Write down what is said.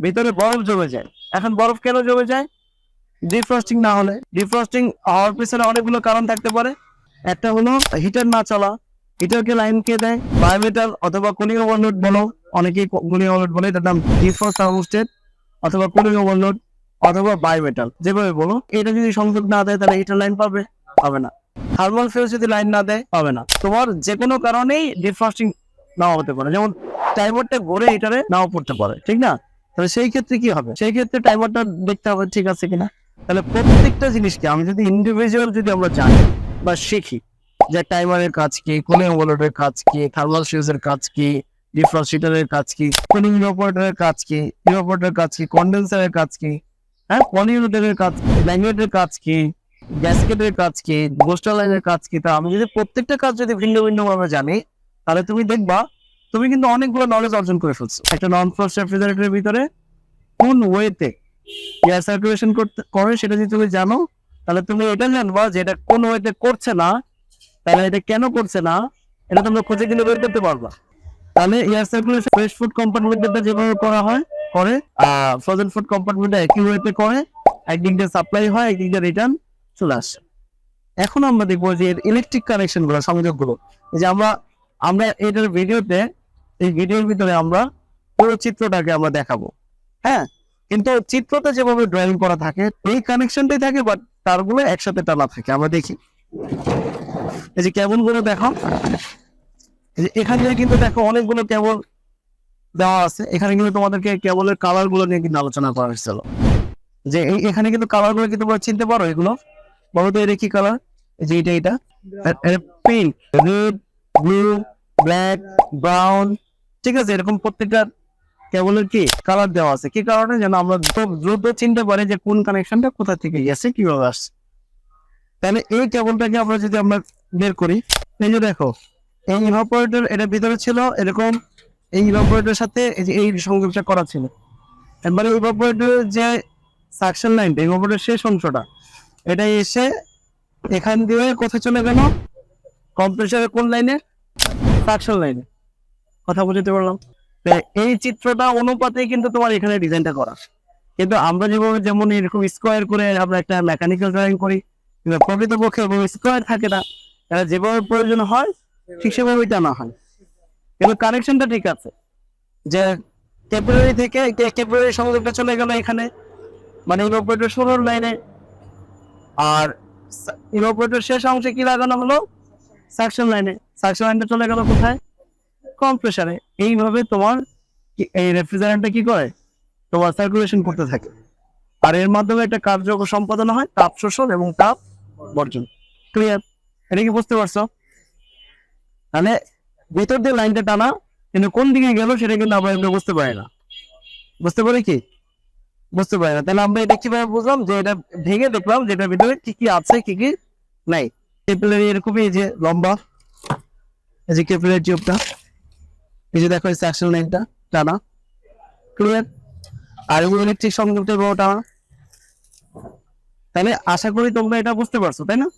ভিতরে বরফ জমে যায়। এখন বরফ কেন জমে যায়? ডিফ্রস্টিং না হলে। ডিফ্রস্টিং হওয়ার পিছনে অনেকগুলো কারণ থাকতে পারে। একটা হলো হিটার না চলা। হিটারকে লাইন কে দেয়। বায়োমেটাল অথবা কুলিং ওভারলোড বলো। অনেকেই কুলিং ওভারলোড বলে এটার নাম ডিফ্রস্ট থার্মোস্টেট অথবা কুলিং ওভারলোড অথবা বায়োমেটাল যেভাবে বলো। এটা যদি সংযোগ না দেয় তাহলে হিটার লাইন পাবে? পাবে না। থার্মাল ফিউজ যদি লাইন না দেয় পাবে না। তোমার যে কোনো কারণেই ডিফ্রস্টিং নাও হতে পারে। যেমন টাইমারটা ঘুরে হিটারে নাও পড়তে পারে। ঠিক না? তাহলে সেই ক্ষেত্রে কি হবে সেই ক্ষেত্রে টাইমারটা দেখতে হবে ঠিক আছে কিনা তাহলে প্রত্যেকটা জিনিসকে আমি যদি ইন্ডিভিজুয়াল যদি আমরা জানি বা শিখি যে টাইমারের কাজ কি কুলিং ওভারলোডের কাজ কি থার্মাল ফিউজের কাজ কি ডিফ্রস্ট কাজ কি কুলিং ইভাপোরেটরের কাজ কি ইভাপোরেটরের কাজ কি কন্ডেন্সারের কাজ কি হ্যাঁ পলিউটের কাজ ম্যাগনেটের কাজ কি গ্যাসকেটের কাজ কি গোস্টার লাইনের কাজ কি তা আমি যদি প্রত্যেকটা কাজ যদি ভিন্ন ভিন্ন ভাবে জানি তাহলে তুমি দেখবা তুমি কিন্তু অনেকগুলো নলেজ অর্জন করে ফেলছো। একটা নন ফ্রস্ট রেফ্রিজারেটরের ভিতরে কোন ওয়েতে এয়ার সার্কুলেশন করতে, করে সেটা যদি তুমি জানো, তাহলে তুমি এটা জানবা যে এটা কোন ওয়েতে করছে না, তাহলে এটা কেন করছে না, এটা তোমরা খুঁজে কিনে বের করতে পারবা। তাহলে এয়ার সার্কুলেশন ফ্রেশ ফুড কম্পার্টমেন্টটা যেভাবে করা হয়, করে ফ্রোজেন ফুড কম্পার্টমেন্টটা একই ওয়েতে করে, একদিক সাপ্লাই হয়, একদিক রিটার্ন চলে আসে। এখন আমরা দেখব যে ইলেকট্রিক কানেকশনগুলো সংযোগগুলো যে আমরা আমরা এটার ভিডিওতে এই ভিডিওর ভিতরে আমরা পুরো চিত্রটাকে আমরা দেখাবো। হ্যাঁ? কিন্তু চিত্রতে যেভাবে ড্রয়িং করা থাকে, এই কানেকশনটাই থাকে বাট তারগুলো একসাথে টানা থাকে, আমরা দেখি। এই যে কেবলগুলো দেখো। এখানে কিন্তু দেখো অনেকগুলো কেবল দেওয়া আছে। এখানে কিন্তু তোমাদেরকে কেবলের কালারগুলো নিয়ে কিন্তু আলোচনা করা হয়েছিল। যে এই এখানে কিন্তু কালারগুলো কিন্তু চিনতে পারো এগুলো? বলো তো এটা কি কালার এই যে এটা এটা? Pink red blue black brown ঠিক আছে, এরকম প্রত্যেকটা কেবলের কি কালার দেওয়া আছে? কি কারণে যেন আমরা দ্রুত চিনতে পারি যে কোন কানেকশনটা কোথা থেকে গেছে, কীভাবে আসছে? তাহলে এই কেবলটাকে আমরা যদি আমরা বের করি, এই যে দেখো, এই ইভাপোরেটর এটার ভিতরে ছিল এরকম, এই ইভাপোরেটরের সাথে এই সংযোগটা করা ছিল। এবারে ইভাপোরেটরের যে সাকশন লাইনটা ইভাপোরেটরের শেষ অংশটা, এটা এসে এখান দিয়ে কোথায় চলে গেল? কম্প্রেসারের কোন লাইনে সাকশন লাইনে কথা বুঝতে পারলাম? এই চিত্রটা অনুপাতে কিন্তু তোমার এখানে ডিজাইনটা করা। কিন্তু আমরা যেভাবে যেমন এরকম স্কোয়ার করে আমরা একটা মেকানিক্যাল ড্রয়িং করি কিন্তু প্রকৃতপক্ষে স্কোয়ার থাকে না, তাহলে যেভাবে প্রয়োজন হয়, ঠিক সেভাবেই টানা হয়। কিন্তু কানেকশনটা ঠিক আছে, যে ক্যাপিলারি থেকে ক্যাপিলারি সংযোগটা চলে গেল এখানে মানে ইভাপোরেটর ষোলোর লাইনে আর ইভাপোরেটর শেষ অংশে কি লাগানো হলো? সাকশন লাইনে সাকশন লাইনটা চলে গেল কোথায়? কম্প্রেসারে এইভাবে তোমার এই রেফ্রিজারেন্টটা কি করে? তোমার সার্কুলেশন করতে থাকে। আর এর মাধ্যমে একটা কার্য সম্পাদন হয়, তাপ শোষণ এবং তাপ বর্জন। ক্লিয়ার এটা কি বুঝতে পারছ? মানে ভিতর দিয়ে লাইনটা টানা, কিন্তু কোন দিকে গেল সেটা কিন্তু আমরা এমনি বুঝতে পারি না। বুঝতে পারি কি? বুঝতে পারি না। তাহলে আমরা এটা কীভাবে বুঝলাম? যে এটা ভেঙে দেখলাম যে এটার ভিতরে কি কি আছে, কি কি নাই। কেপিলারি এরকমই যে লম্বা, এই যে কেপিলারি টিউবটা এই যে দেখো সেকশন লাইনটা টানা। ক্লিয়ার আর ইলেকট্রিক সংযুক্ত টানা। তাহলে আশা করি তোমরা এটা বুঝতে পারছ, তাই না?